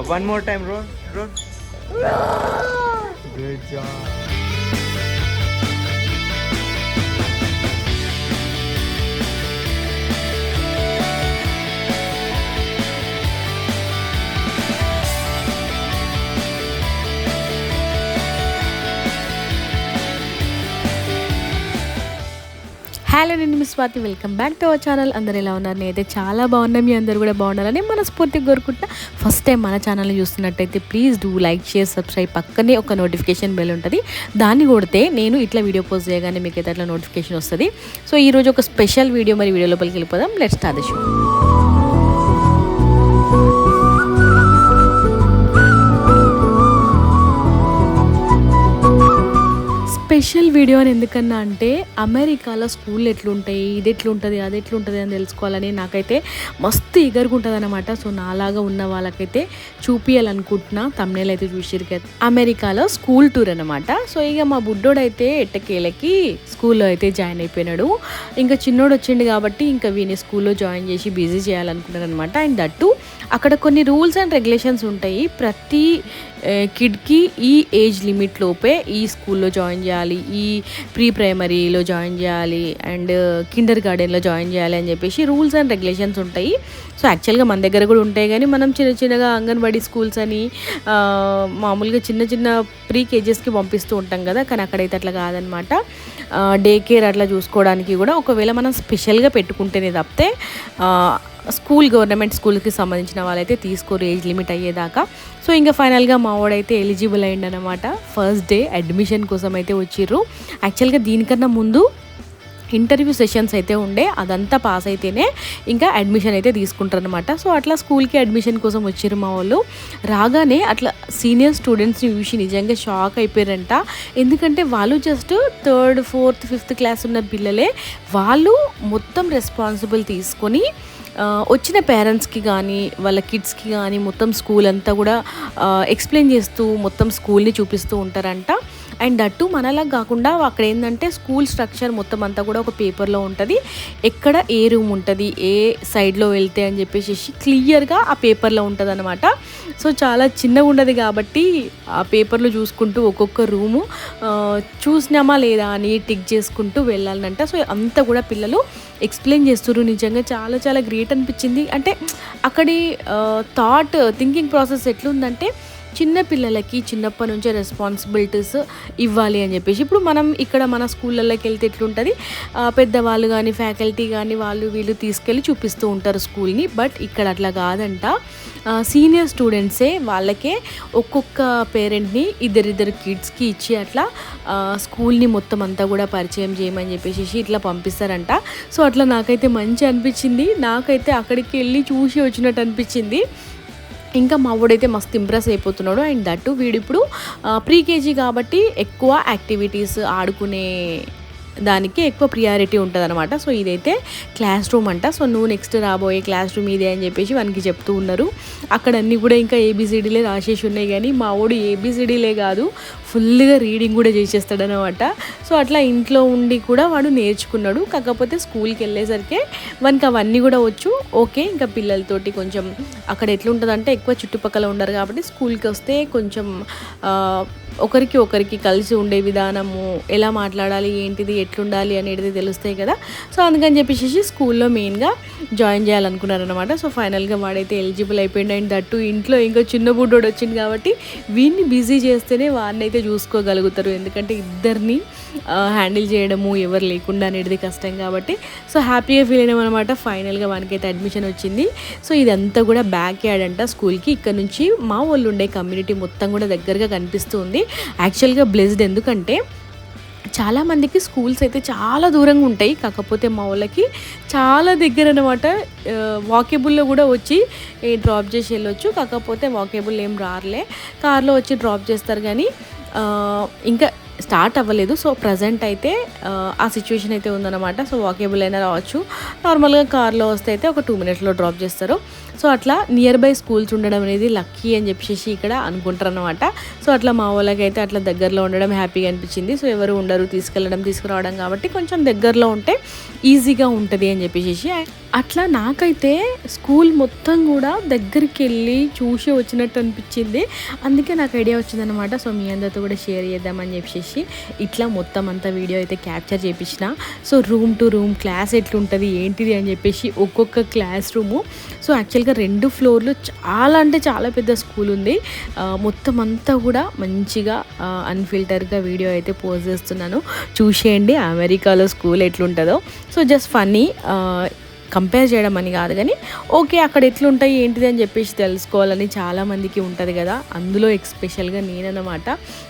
Uh, one more time, roar, roar. Good job. Hello, miss Swathi welcome back to our channel. అందరు ఎలా ఉన్నారు? నేనైతే చాలా బాగున్నా మీ అందరూ కూడా బాగుండాలని మనస్ఫూర్తిగా కోరుకుంటా ఫస్ట్ టైం మన ఛానల్ చూస్తున్నట్టయితే please do like share subscribe పక్కనే ఒక నోటిఫికేషన్ బెల్ ఉంటుంది. దాన్ని కొడితే నేను ఇట్లా వీడియో పోస్ట్ చేయగానే మీకు అయితే అట్లా నోటిఫికేషన్ వస్తుంది. సో ఈరోజు ఒక స్పెషల్ వీడియో మరి వీడియో లోపలికి వెళ్ళిపోదాం. Let's start the show special video అని ఎందుకన్నా అంటే అమెరికాలో స్కూల్ ఎట్లుంటాయి ఇది ఎట్లుంటుంది అది ఎట్లుంటుంది అని తెలుసుకోవాలని నాకైతే మస్తు ఎగరుకుంటుంది అనమాట సో నాలాగా ఉన్న వాళ్ళకైతే చూపించాలనుకుంటున్నా తమ్నేలు అయితే చూసిరు కదా అమెరికాలో స్కూల్ టూర్ అనమాట సో ఇక మా బుడ్డోడైతే ఎట్టకేలకి స్కూల్లో అయితే జాయిన్ అయిపోయినాడు. ఇంకా చిన్నోడు వచ్చిండు కాబట్టి ఇంకా వీని స్కూల్లో జాయిన్ చేసి బిజీ చేయాలనుకున్నాను అనమాట అండ్ దట్టు అక్కడ కొన్ని రూల్స్ అండ్ రెగ్యులేషన్స్ ఉంటాయి. ప్రతి కిడ్కి ఈ ఏజ్ లిమిట్ లోపే ఈ స్కూల్లో జాయిన్ చేయాలి. ఈ ప్రీ ప్రైమరీలో జాయిన్ చేయాలి అండ్ కిండర్ గార్డెన్లో జాయిన్ చేయాలి అని చెప్పేసి రూల్స్ అండ్ రెగ్యులేషన్స్ ఉంటాయి. సో యాక్చువల్గా మన దగ్గర కూడా ఉంటాయి కానీ మనం చిన్న చిన్నగా అంగన్వాడీ స్కూల్స్ అని మామూలుగా చిన్న చిన్న ప్రీ కేజెస్కి పంపిస్తూ ఉంటాం కదా కానీ అక్కడైతే అట్లా కాదనమాట. డే కేర్ అట్లా చూసుకోవడానికి కూడా ఒకవేళ మనం స్పెషల్గా పెట్టుకుంటేనే తప్పితే స్కూల్ గవర్నమెంట్ స్కూల్కి సంబంధించిన వాళ్ళైతే తీసుకోరు ఏజ్ లిమిట్ అయ్యేదాకా. సో ఇంకా ఫైనల్గా మా వాడైతే ఎలిజిబుల్ అయ్యిండనమాట. ఫస్ట్ డే అడ్మిషన్ కోసం అయితే వచ్చిర్రు. యాక్చువల్గా దీనికన్నా ముందు ఇంటర్వ్యూ సెషన్స్ అయితే ఉండే అదంతా పాస్ అయితేనే ఇంకా అడ్మిషన్ అయితే తీసుకుంటారనమాట సో అట్లా స్కూల్కి అడ్మిషన్ కోసం వచ్చారు మా వాళ్ళు. రాగానే అట్లా సీనియర్ స్టూడెంట్స్ని చూసి నిజంగా షాక్ అయిపోయారంట. ఎందుకంటే వాళ్ళు just third fourth fifth class ఉన్న పిల్లలే. వాళ్ళు మొత్తం రెస్పాన్సిబుల్ తీసుకొని వచ్చిన పేరెంట్స్కి కానీ వాళ్ళ కిడ్స్కి కానీ మొత్తం స్కూల్ అంతా కూడా ఎక్స్ప్లెయిన్ చేస్తూ మొత్తం స్కూల్ని చూపిస్తూ ఉంటారంట. అండ్ దట్టు మనలా కాకుండా అక్కడ ఏంటంటే స్కూల్ స్ట్రక్చర్ మొత్తం అంతా కూడా ఒక పేపర్లో ఉంటుంది. ఎక్కడ ఏ రూమ్ ఉంటుంది ఏ సైడ్లో వెళ్తే అని చెప్పేసి క్లియర్గా ఆ పేపర్లో ఉంటుంది అనమాట సో చాలా చిన్నగా ఉండదు కాబట్టి ఆ పేపర్లో చూసుకుంటూ ఒక్కొక్క రూము చూసినామా లేదా అని టిక్ చేసుకుంటూ వెళ్ళాలంట. సో అంతా కూడా పిల్లలు ఎక్స్ప్లెయిన్ చేస్తున్నారు నిజంగా. చాలా చాలా గ్రేట్ అనిపించింది. అంటే అక్కడి థాట్ థింకింగ్ ప్రాసెస్ ఎట్లుందంటే చిన్న పిల్లలకి చిన్నప్పటి నుంచే రెస్పాన్సిబిలిటీస్ ఇవ్వాలి అని చెప్పేసి ఇప్పుడు మనం ఇక్కడ మన స్కూళ్ళలోకి వెళ్తే ఎట్లుంటుంది? పెద్దవాళ్ళు కానీ ఫ్యాకల్టీ కానీ వాళ్ళు వీళ్ళు తీసుకెళ్ళి చూపిస్తూ ఉంటారు స్కూల్ని. బట్ ఇక్కడ అట్లా కాదంట. సీనియర్ స్టూడెంట్సే వాళ్ళకే ఒక్కొక్క పేరెంట్ని ఇద్దరిద్దరు కిడ్స్కి ఇచ్చి అట్లా స్కూల్ని మొత్తం అంతా కూడా పరిచయం చేయమని చెప్పేసి ఇట్లా పంపిస్తారంట. సో అట్లా నాకైతే మంచి అనిపించింది. నాకైతే అక్కడికి వెళ్ళి చూసి వచ్చినట్టు అనిపించింది. ఇంకా మా వాడైతే మస్తు ఇంప్రెస్ అయిపోతున్నాడు. అండ్ దట్టు వీడిప్పుడు ప్రీ కేజీ కాబట్టి ఎక్కువ యాక్టివిటీస్ ఆడుకునే దానికి ఎక్కువ ప్రియారిటీ ఉంటుంది అనమాట సో ఇదైతే క్లాస్ రూమ్ అంట. సో నువ్వు నెక్స్ట్ రాబోయే క్లాస్ రూమ్ ఇదే అని చెప్పేసి వానికి చెప్తూ ఉన్నారు. అక్కడ అన్నీ కూడా ఇంకా ఏబిసిడీలే రాసేసి ఉన్నాయి కానీ మా వాడు ఏబిసిడీలే కాదు ఫుల్గా రీడింగ్ కూడా చేసేస్తాడనమాట సో అట్లా ఇంట్లో ఉండి కూడా వాడు నేర్చుకున్నాడు. కాకపోతే స్కూల్కి వెళ్ళేసరికి వానికి అవన్నీ కూడా వచ్చు. ఓకే ఇంకా పిల్లలతోటి కొంచెం అక్కడ ఎట్లుంటుందంటే ఎక్కువ చుట్టుపక్కల ఉండరు కాబట్టి స్కూల్కి వస్తే కొంచెం ఒకరికి ఒకరికి కలిసి ఉండే విధానము ఎలా మాట్లాడాలి ఏంటిది ఎట్లుండాలి అనేది తెలుస్తాయి కదా. సో అందుకని చెప్పేసి స్కూల్లో మెయిన్గా జాయిన్ చేయాలనుకున్నారనమాట సో ఫైనల్గా వాడైతే ఎలిజిబుల్ అయిపోయింది అండ్ దట్టు ఇంట్లో ఇంకా చిన్న బుడ్డోడు వచ్చింది కాబట్టి వీడిని బిజీ చేస్తేనే వారిని అయితే చూసుకోగలుగుతారు. ఎందుకంటే ఇద్దరిని హ్యాండిల్ చేయడము ఎవరు లేకుండా అనేది కష్టం కాబట్టి సో హ్యాపీగా ఫీల్ అయినాం అనమాట ఫైనల్గా వానికైతే అడ్మిషన్ వచ్చింది. సో ఇదంతా కూడా బ్యాక్ యార్డ్ అంట స్కూల్కి. ఇక్కడ నుంచి మా వాళ్ళు ఉండే కమ్యూనిటీ మొత్తం కూడా దగ్గరగా కనిపిస్తుంది. యాక్చువల్గా బ్లెస్డ్ ఎందుకంటే చాలామందికి స్కూల్స్ అయితే చాలా దూరంగా ఉంటాయి. కాకపోతే మా వాళ్ళకి చాలా దగ్గర అనమాట వాకేబుల్లో కూడా వచ్చి డ్రాప్ చేసి వెళ్ళొచ్చు. కాకపోతే వాకేబుల్ ఏం రారులే. కార్లో వచ్చి డ్రాప్ చేస్తారు కానీ ఇంకా స్టార్ట్ అవ్వలేదు. సో ప్రజెంట్ అయితే ఆ, సిచ్యువేషన్ అయితే ఉందన్నమాట. సో వాకేబుల్ అయినా రావచ్చు. నార్మల్గా కార్లో వస్తే అయితే ఒక టూ మినిట్స్లో డ్రాప్ చేస్తారు. సో అట్లా నియర్ బై స్కూల్స్ ఉండడం అనేది లక్కీ అని చెప్పేసి ఇక్కడ అనుకుంటారు అనమాట సో అట్లా మా వాళ్ళకి అయితే అట్లా దగ్గరలో ఉండడం హ్యాపీగా అనిపించింది. సో ఎవరు ఉండరు తీసుకెళ్ళడం తీసుకురావడం కాబట్టి కొంచెం దగ్గరలో ఉంటే ఈజీగా ఉంటుంది అని చెప్పేసి అట్లా నాకైతే స్కూల్ మొత్తం కూడా దగ్గరికి వెళ్ళి చూసి వచ్చినట్టు అనిపించింది. అందుకే నాకు ఐడియా వచ్చిందనమాట సో మీ అందరితో కూడా షేర్ చేద్దామని చెప్పేసి ఇట్లా మొత్తం అంతా వీడియో అయితే క్యాప్చర్ చేయించిన so room to room class ఎట్లుంటుంది ఏంటిది అని చెప్పేసి ఒక్కొక్క క్లాస్ రూము సో యాక్చువల్గా రెండు ఫ్లోర్లు చాలా అంటే చాలా పెద్ద స్కూల్ ఉంది. మొత్తం అంతా కూడా మంచిగా అన్ఫిల్టర్గా వీడియో అయితే పోస్ట్ చేస్తున్నాను. చూసేయండి అమెరికాలో స్కూల్ ఎట్లుంటుందో. సో జస్ట్ ఫన్నీ కంపేర్ చేయడం అని కాదు కానీ ఓకే అక్కడ ఎట్లుంటాయి ఏంటిది అని చెప్పేసి తెలుసుకోవాలని చాలామందికి ఉంటుంది కదా. అందులో ఎక్స్పెషల్గా నేనన్నమాట.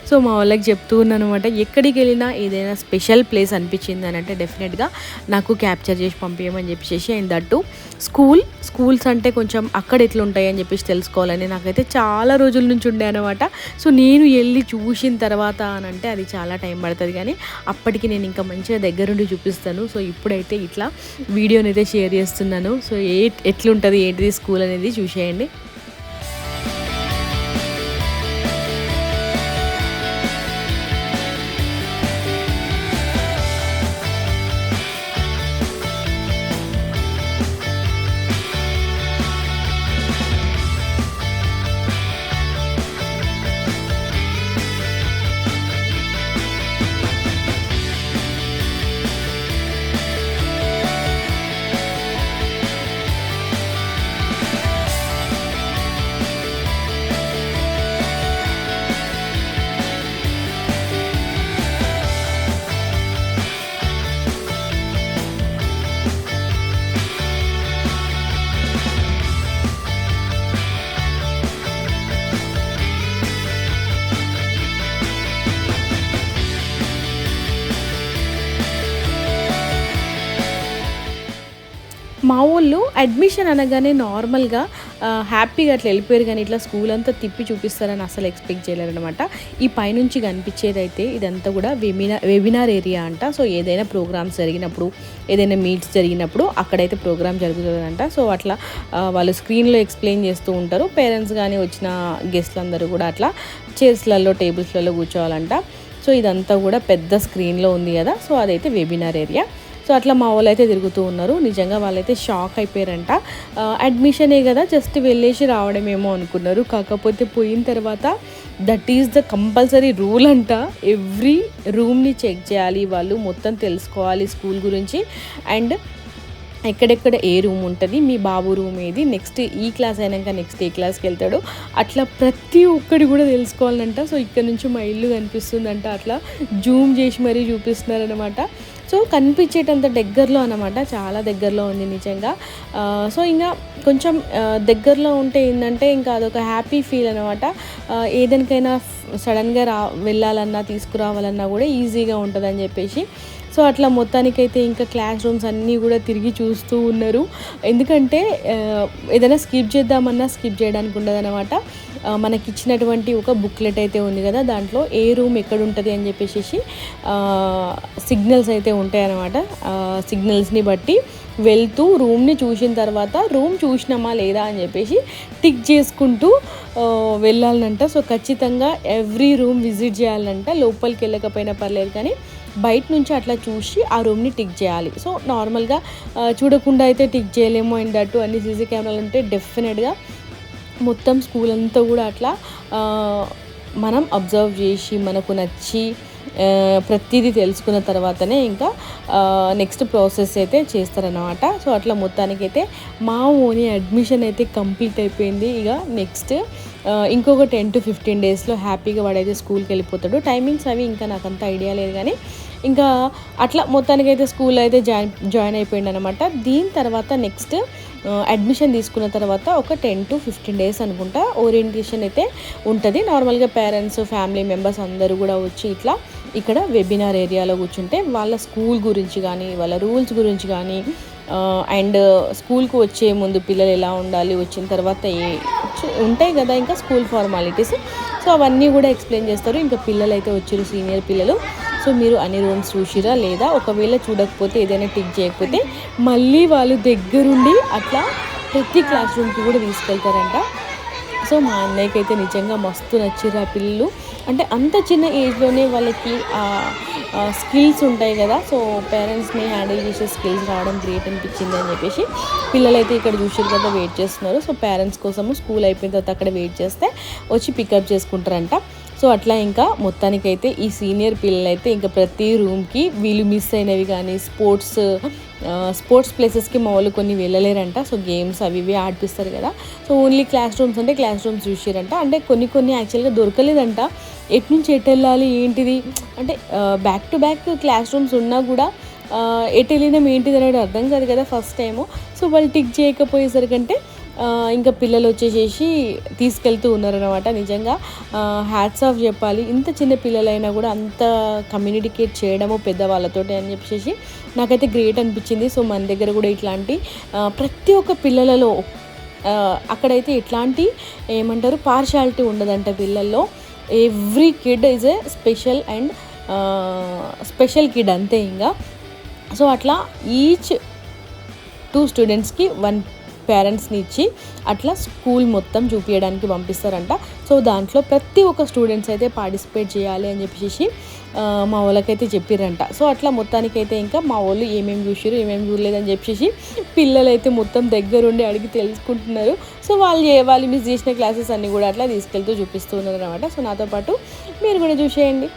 సో మా వాళ్ళకి చెప్తూ ఉన్నాను అనమాట ఎక్కడికి వెళ్ళినా ఏదైనా స్పెషల్ ప్లేస్ అనిపించింది అని అంటే డెఫినెట్గా నాకు క్యాప్చర్ చేసి పంపించమని చెప్పేసి అండ్ దట్టు స్కూల్ స్కూల్స్ అంటే కొంచెం అక్కడ ఎట్లుంటాయి అని చెప్పేసి తెలుసుకోవాలని నాకైతే చాలా రోజుల నుంచి ఉండే అనమాట సో నేను వెళ్ళి చూసిన తర్వాత అని అంటే అది చాలా టైం పడుతుంది కానీ అప్పటికి నేను ఇంకా మంచిగా దగ్గరుండి చూపిస్తాను. సో ఇప్పుడైతే ఇట్లా వీడియోని అయితే షేర్ చేస్తున్నాను. సో ఏ ఎట్లుంటుంది ఏంటిది స్కూల్ అనేది చూసేయండి. మా వాళ్ళు అడ్మిషన్ అనగానే నార్మల్గా హ్యాపీగా అట్లా వెళ్ళిపోయారు కానీ ఇట్లా స్కూల్ అంతా తిప్పి చూపిస్తారని అసలు ఎక్స్పెక్ట్ చేయలేరనమాట ఈ పైనుంచి కనిపించేది అయితే ఇదంతా కూడా వెబినార్ వెబినార్ ఏరియా అంట. సో ఏదైనా ప్రోగ్రామ్స్ జరిగినప్పుడు ఏదైనా మీట్స్ జరిగినప్పుడు అక్కడైతే ప్రోగ్రామ్ జరుగుతుందంట. సో అట్లా వాళ్ళు స్క్రీన్లో ఎక్స్ప్లెయిన్ చేస్తూ ఉంటారు. పేరెంట్స్ కానీ వచ్చిన గెస్ట్లు అందరూ కూడా అట్లా చైర్స్లలో టేబుల్స్లలో కూర్చోవాలంట. సో ఇదంతా కూడా పెద్ద స్క్రీన్లో ఉంది కదా. సో అదైతే వెబినార్ ఏరియా సో అట్లా మా వాళ్ళు అయితే తిరుగుతూ ఉన్నారు. నిజంగా వాళ్ళైతే షాక్ అయిపోయారంట. అడ్మిషనే కదా జస్ట్ వెళ్ళేసి రావడమేమో అనుకున్నారు. కాకపోతే పోయిన తర్వాత that is the compulsory rule అంట. ఎవ్రీ రూమ్ని చెక్ చేయాలి వాళ్ళు మొత్తం తెలుసుకోవాలి స్కూల్ గురించి. అండ్ ఎక్కడెక్కడ ఏ రూమ్ ఉంటుంది మీ బాబు రూమ్ ఏది నెక్స్ట్ ఈ క్లాస్ అయినాక నెక్స్ట్ ఏ క్లాస్కి వెళ్తాడు. అట్లా ప్రతి ఒక్కటి కూడా తెలుసుకోవాలంట. సో ఇక్కడ నుంచి మా ఇల్లు కనిపిస్తుందంట. అట్లా జూమ్ చేసి మరీ చూపిస్తున్నారనమాట సో కనిపించేటంత దగ్గరలో అనమాట చాలా దగ్గరలో ఉంది నిజంగా. సో ఇంకా కొంచెం దగ్గరలో ఉంటే ఏంటంటే ఇంకా అదొక హ్యాపీ ఫీల్ అనమాట ఏదనికైనా సడన్గా రా వెళ్ళాలన్నా తీసుకురావాలన్నా కూడా ఈజీగా ఉంటుందని చెప్పేసి. సో అట్లా మొత్తానికైతే ఇంకా క్లాస్ రూమ్స్ అన్నీ కూడా తిరిగి చూస్తూ ఉన్నారు. ఎందుకంటే ఏదైనా స్కిప్ చేద్దామన్నా స్కిప్ చేయడానికి ఉండదన్నమాట. మనకి ఇచ్చినటువంటి ఒక బుక్లెట్ అయితే ఉంది కదా దాంట్లో ఏ రూమ్ ఎక్కడ ఉంటుంది అని చెప్పేసి సిగ్నల్స్ అయితే ఉంటాయన్నమాట. సిగ్నల్స్ని బట్టి వెళ్తూ రూమ్ని చూసిన తర్వాత రూమ్ చూసినామా లేదా అని చెప్పేసి టిక్ చేసుకుంటూ వెళ్ళాలంట. సో ఖచ్చితంగా ఎవ్రీ రూమ్ విజిట్ చేయాలంట. లోపలికి వెళ్ళకపోయినా పర్లేదు కానీ బయట నుంచి అట్లా చూసి ఆ రూమ్ని టిక్ చేయాలి. సో నార్మల్గా చూడకుండా అయితే టిక్ చేయలేము. అండ్ అటు అన్ని సీసీ కెమెరాలు ఉంటే డెఫినెట్గా మొత్తం స్కూల్ అంతా కూడా అట్లా మనం అబ్జర్వ్ చేసి మనకు నచ్చి ప్రతిదీ తెలుసుకున్న తర్వాతనే ఇంకా నెక్స్ట్ ప్రాసెస్ అయితే చేస్తారనమాట సో అట్లా మొత్తానికి అయితే మా ఓని అడ్మిషన్ అయితే కంప్లీట్ అయిపోయింది. ఇక నెక్స్ట్ ఇంకొక టెన్ టు ఫిఫ్టీన్ డేస్లో హ్యాపీగా వాడైతే స్కూల్కి వెళ్ళిపోతాడు. టైమింగ్స్ అవి ఇంకా నాకు అంత ఐడియా లేదు కానీ ఇంకా అట్లా మొత్తానికైతే స్కూల్ అయితే జాయిన్ జాయిన్ అయిపోయింది అనమాట దీని తర్వాత నెక్స్ట్ అడ్మిషన్ తీసుకున్న తర్వాత ఒక టెన్ టు ఫిఫ్టీన్ డేస్ అనుకుంటా ఓరియంటేషన్ అయితే ఉంటుంది. నార్మల్గా పేరెంట్స్ ఫ్యామిలీ మెంబర్స్ అందరూ కూడా వచ్చి ఇట్లా ఇక్కడ వెబినార్ ఏరియాలో కూర్చుంటే వాళ్ళ స్కూల్ గురించి కానీ వాళ్ళ రూల్స్ గురించి కానీ అండ్ స్కూల్కి వచ్చే ముందు పిల్లలు ఎలా ఉండాలి వచ్చిన తర్వాత ఏ ఉంటాయి కదా ఇంకా స్కూల్ ఫార్మాలిటీస్ సో అవన్నీ కూడా ఎక్స్ప్లెయిన్ చేస్తారు. ఇంకా పిల్లలు అయితే వచ్చారు సీనియర్ పిల్లలు. సో మీరు అన్ని రూమ్స్ చూసిరా లేదా? ఒకవేళ చూడకపోతే ఏదైనా టిక్ చేయకపోతే మళ్ళీ వాళ్ళు దగ్గరుండి అట్లా ప్రతి క్లాస్ రూమ్కి కూడా తీసుకెళ్తారంట. సో మా అన్నయ్యకి అయితే నిజంగా మస్తు నచ్చిర్రు ఆ పిల్లలు. అంటే అంత చిన్న ఏజ్లోనే వాళ్ళకి స్కిల్స్ ఉంటాయి కదా. సో పేరెంట్స్ని హ్యాండిల్ చేసే స్కిల్స్ రావడం గ్రేట్ అనిపించింది అని చెప్పేసి పిల్లలైతే ఇక్కడ చూసారు కదా వెయిట్ చేస్తున్నారు. సో పేరెంట్స్ కోసము స్కూల్ అయిపోయిన తర్వాత అక్కడ వెయిట్ చేస్తే వచ్చి పికప్ చేసుకుంటారంట. సో అట్లా ఇంకా మొత్తానికైతే ఈ సీనియర్ పిల్లలైతే ఇంకా ప్రతి రూమ్కి వీళ్ళు మిస్ అయినవి కానీ స్పోర్ట్స్ స్పోర్ట్స్ ప్లేసెస్కి మా వాళ్ళు కొన్ని వెళ్ళలేరంట. సో గేమ్స్ అవి ఇవి ఆడిపిస్తారు కదా. సో ఓన్లీ క్లాస్ రూమ్స్ అంటే క్లాస్ రూమ్స్ చూసారంట అంటే కొన్ని కొన్ని యాక్చువల్గా దొరకలేదంట. ఎటు నుంచి ఎటు వెళ్ళాలి ఏంటిది? అంటే back to back class rooms ఉన్నా కూడా ఎటు వెళ్ళినాం ఏంటిది అనేది అర్థం కాదు కదా ఫస్ట్ టైము. సో వాళ్ళు టిక్ చేయకపోయేసరికంటే ఇంకా పిల్లలు వచ్చేసేసి తీసుకెళ్తూ ఉన్నారనమాట నిజంగా. హ్యాట్స్ ఆఫ్ చెప్పాలి. ఇంత చిన్న పిల్లలైనా కూడా అంత కమ్యూనికేట్ చేయడము పెద్దవాళ్ళతోటి అని చెప్పేసి నాకైతే గ్రేట్ అనిపించింది. సో మన దగ్గర కూడా ఇట్లాంటి ప్రతి ఒక్క పిల్లలలో అక్కడైతే ఇట్లాంటి ఏమంటారు పార్షాలిటీ ఉండదంట పిల్లల్లో. Every kid is a special and special kid అంతే ఇంకా సో అట్లా ఈచ్ టూ స్టూడెంట్స్కి వన్ పేరెంట్స్ని ఇచ్చి అట్లా స్కూల్ మొత్తం చూపించడానికి పంపిస్తారంట. సో దాంట్లో ప్రతి ఒక్క స్టూడెంట్స్ అయితే పార్టిసిపేట్ చేయాలి అని చెప్పేసి మా వాళ్ళకైతే చెప్పిరంట. సో అట్లా మొత్తానికైతే ఇంకా మా వాళ్ళు ఏమేమి చూసారు ఏమేమి చూడలేదని చెప్పేసి పిల్లలైతే మొత్తం దగ్గరుండి అడిగి తెలుసుకుంటున్నారు. సో వాళ్ళు వాళ్ళు మిస్ చేసిన క్లాసెస్ అన్నీ కూడా అట్లా తీసుకెళ్తూ చూపిస్తున్నారు అనమాట సో నాతో పాటు మీరు కూడా చూసేయండి.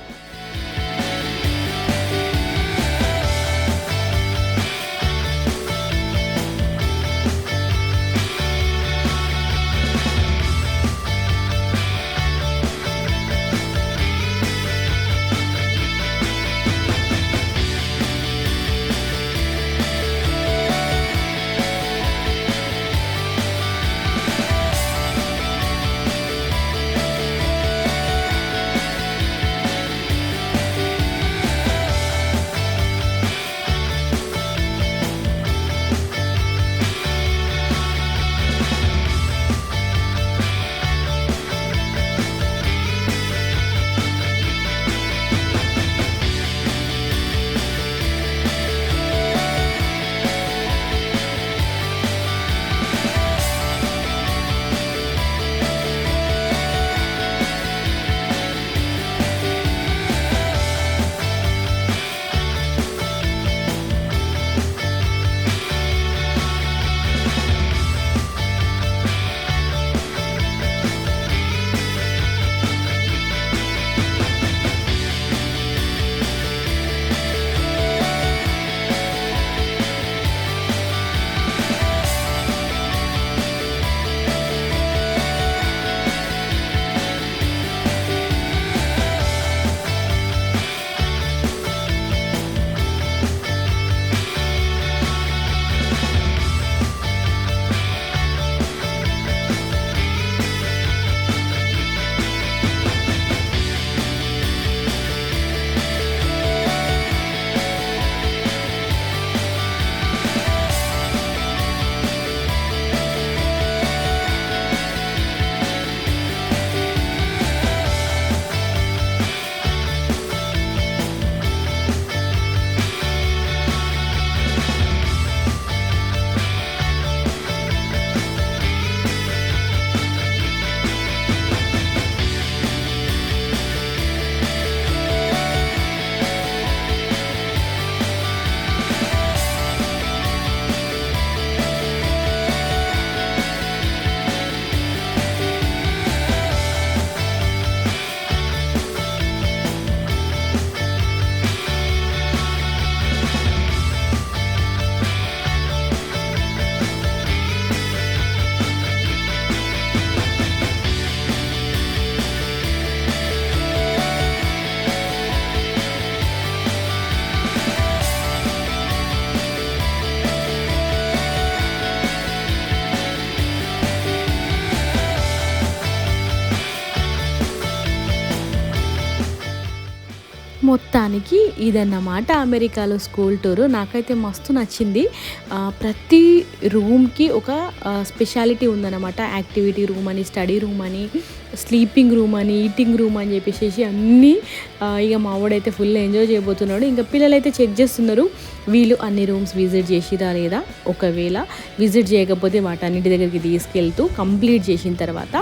మొత్తానికి ఇదన్నమాట అమెరికాలో స్కూల్ టూర్. నాకైతే మస్తు నచ్చింది. ప్రతి రూమ్కి ఒక స్పెషాలిటీ ఉందన్నమాట. యాక్టివిటీ రూమ్ అని స్టడీ రూమ్ అని స్లీపింగ్ రూమ్ అని ఈటింగ్ రూమ్ అని చెప్పేసి అన్నీ ఇక మా వాడైతే ఫుల్ ఎంజాయ్ చేయబోతున్నాడు. ఇంకా పిల్లలు అయితే చెక్ చేస్తున్నారు వీళ్ళు అన్ని రూమ్స్ విజిట్ చేసిరా లేదా? ఒకవేళ విజిట్ చేయకపోతే వాటన్నిటి దగ్గరికి తీసుకెళ్తూ కంప్లీట్ చేసిన తర్వాత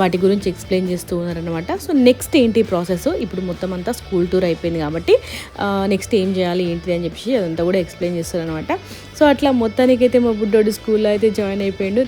వాటి గురించి ఎక్స్ప్లెయిన్ చేస్తూ ఉన్నారనమాట సో నెక్స్ట్ ఏంటి ప్రాసెస్ ఇప్పుడు మొత్తం అంతా స్కూల్ టూర్ అయిపోయింది కాబట్టి నెక్స్ట్ ఏం చేయాలి ఏంటిది అని చెప్పేసి అదంతా కూడా ఎక్స్ప్లెయిన్ చేస్తారనమాట సో అట్లా మొత్తానికైతే మా బుడ్డోడు స్కూల్లో అయితే జాయిన్ అయిపోయిండు.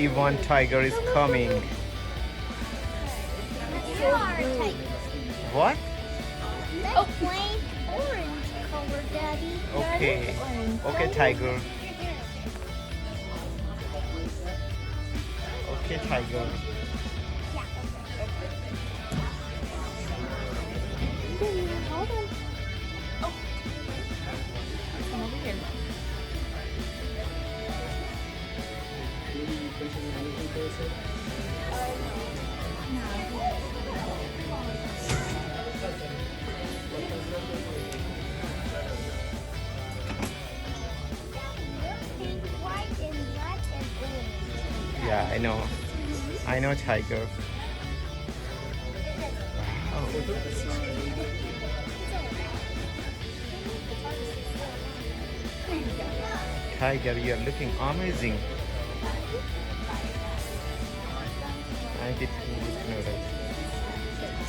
Yvonne Tiger is coming. You are a tiger. What? Oh, plain orange color, Daddy. Okay. Okay, Tiger. Okay, Tiger. Yeah, I know. I know Tiger. Wow. Tiger, you are looking amazing.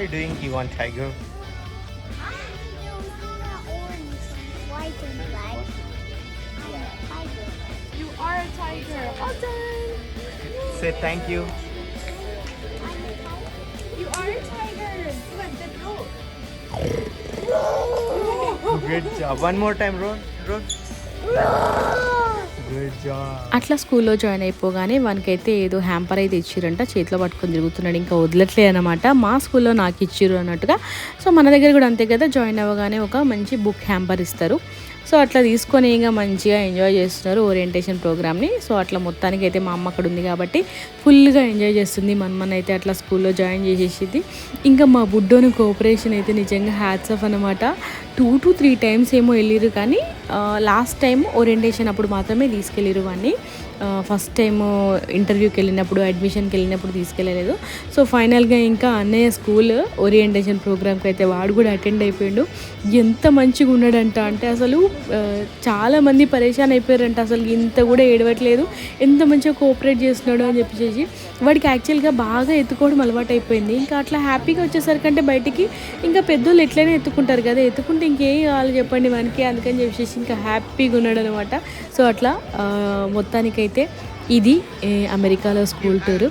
are you doing, Tiger? White and black. You are a tiger. Well done. Say thank you. You are a tiger. Come on, then. Good job. One more time, roll. Roll. అట్లా స్కూల్లో join అయిపోగానే వానికైతే ఏదో hamper అయితే ఇచ్చిరంట చేతిలో పట్టుకొని తిరుగుతున్నాడు ఇంకా వదలట్లేదు అనమాట మా స్కూల్లో నాకు ఇచ్చిర్రు అన్నట్టుగా. సో మన దగ్గర కూడా అంతే కదా జాయిన్ అవ్వగానే ఒక మంచి బుక్ హ్యాంపర్ ఇస్తారు. సో అట్లా తీసుకొని ఇంకా మంచిగా ఎంజాయ్ చేస్తున్నారు ఓరియంటేషన్ ప్రోగ్రామ్ని. సో అట్లా మొత్తానికి అయితే మా అమ్మ అక్కడ ఉంది కాబట్టి ఫుల్గా ఎంజాయ్ చేస్తుంది. మన అయితే అట్లా స్కూల్లో జాయిన్ చేసేసింది. ఇంకా మా బుడ్డోని కోఆపరేషన్ అయితే నిజంగా హ్యాట్స్ ఆఫ్ అనమాట టూ టు త్రీ టైమ్స్ ఏమో వెళ్ళిరు కానీ లాస్ట్ టైం ఓరియంటేషన్ అప్పుడు మాత్రమే తీసుకెళ్ళిరు వాడిని ఫస్ట్ టైం ఇంటర్వ్యూకి వెళ్ళినప్పుడు అడ్మిషన్కి వెళ్ళినప్పుడు తీసుకెళ్ళలేదు. సో ఫైనల్గా ఇంకా అన్నయ్య స్కూల్ ఓరియంటేషన్ ప్రోగ్రామ్కి అయితే వాడు కూడా అటెండ్ అయిపోయాడు. ఎంత మంచిగా ఉన్నాడంట అంటే అసలు చాలామంది చాలా మంది పరేషాన్ అయిపోయారంట. అసలు ఇంత కూడా ఏడవట్లేదు. ఎంత మంచిగా కోఆపరేట్ చేస్తున్నాడు అని చెప్పేసి వాడికి యాక్చువల్గా బాగా ఎత్తుకోవడం అలవాటు అయిపోయింది ఇంకా అట్లా హ్యాపీగా వచ్చేసరికంటే బయటికి ఇంకా పెద్దోళ్ళు ఎట్లయినా ఎత్తుకుంటారు కదా. ఎత్తుకుంటే ఇంకేం కావాలి చెప్పండి మనకి అందుకని చెప్పేసి ఇంకా హ్యాపీగా ఉన్నాడు అనమాట సో అట్లా మొత్తానికైతే అయితే ఇది అమెరికాలో స్కూల్ టూరు.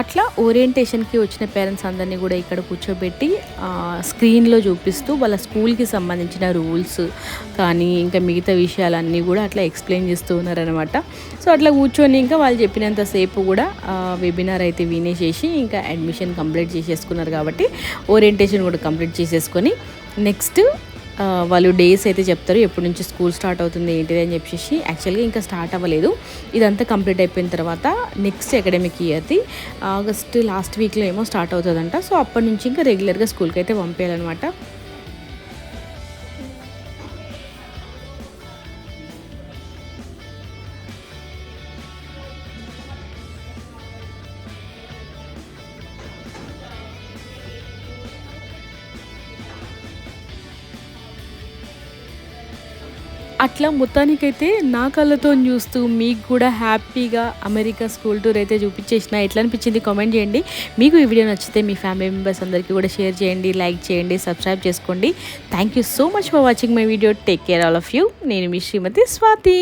అట్లా ఓరియంటేషన్కి వచ్చిన పేరెంట్స్ అందరినీ కూడా ఇక్కడ కూర్చోబెట్టి స్క్రీన్లో చూపిస్తూ వాళ్ళ స్కూల్కి సంబంధించిన రూల్స్ కానీ ఇంకా మిగతా విషయాలన్నీ కూడా అట్లా ఎక్స్ప్లెయిన్ చేస్తూ ఉన్నారనమాట సో అట్లా కూర్చొని ఇంకా వాళ్ళు చెప్పినంతసేపు కూడా వెబినార్ అయితే వినేసేసి ఇంకా అడ్మిషన్ కంప్లీట్ చేసేసుకున్నారు కాబట్టి ఓరియంటేషన్ కూడా కంప్లీట్ చేసేసుకొని నెక్స్ట్ వాళ్ళు డేస్ అయితే చెప్తారు ఎప్పటి నుంచి స్కూల్ స్టార్ట్ అవుతుంది ఏంటిది అని చెప్పేసి. యాక్చువల్గా ఇంకా స్టార్ట్ అవ్వలేదు. ఇదంతా కంప్లీట్ అయిపోయిన తర్వాత నెక్స్ట్ అకాడమిక్ ఇయర్ది ఆగస్ట్ లాస్ట్ వీక్లో ఏమో స్టార్ట్ అవుతుందంట. సో అప్పటి నుంచి ఇంకా రెగ్యులర్గా స్కూల్కి అయితే పంపేయాలన్నమాట. అట్లా మొత్తానికైతే నా కళ్ళతో చూస్తూ మీకు కూడా హ్యాపీగా అమెరికా స్కూల్ టూర్ అయితే చూపించేసిన. ఎట్లా అనిపించింది కామెంట్ చేయండి. మీకు ఈ వీడియో నచ్చితే మీ ఫ్యామిలీ మెంబర్స్ అందరికీ కూడా షేర్ చేయండి లైక్ చేయండి సబ్స్క్రైబ్ చేసుకోండి. Thank you so much for watching my video take care all of you నేను మీ శ్రీమతి స్వాతి.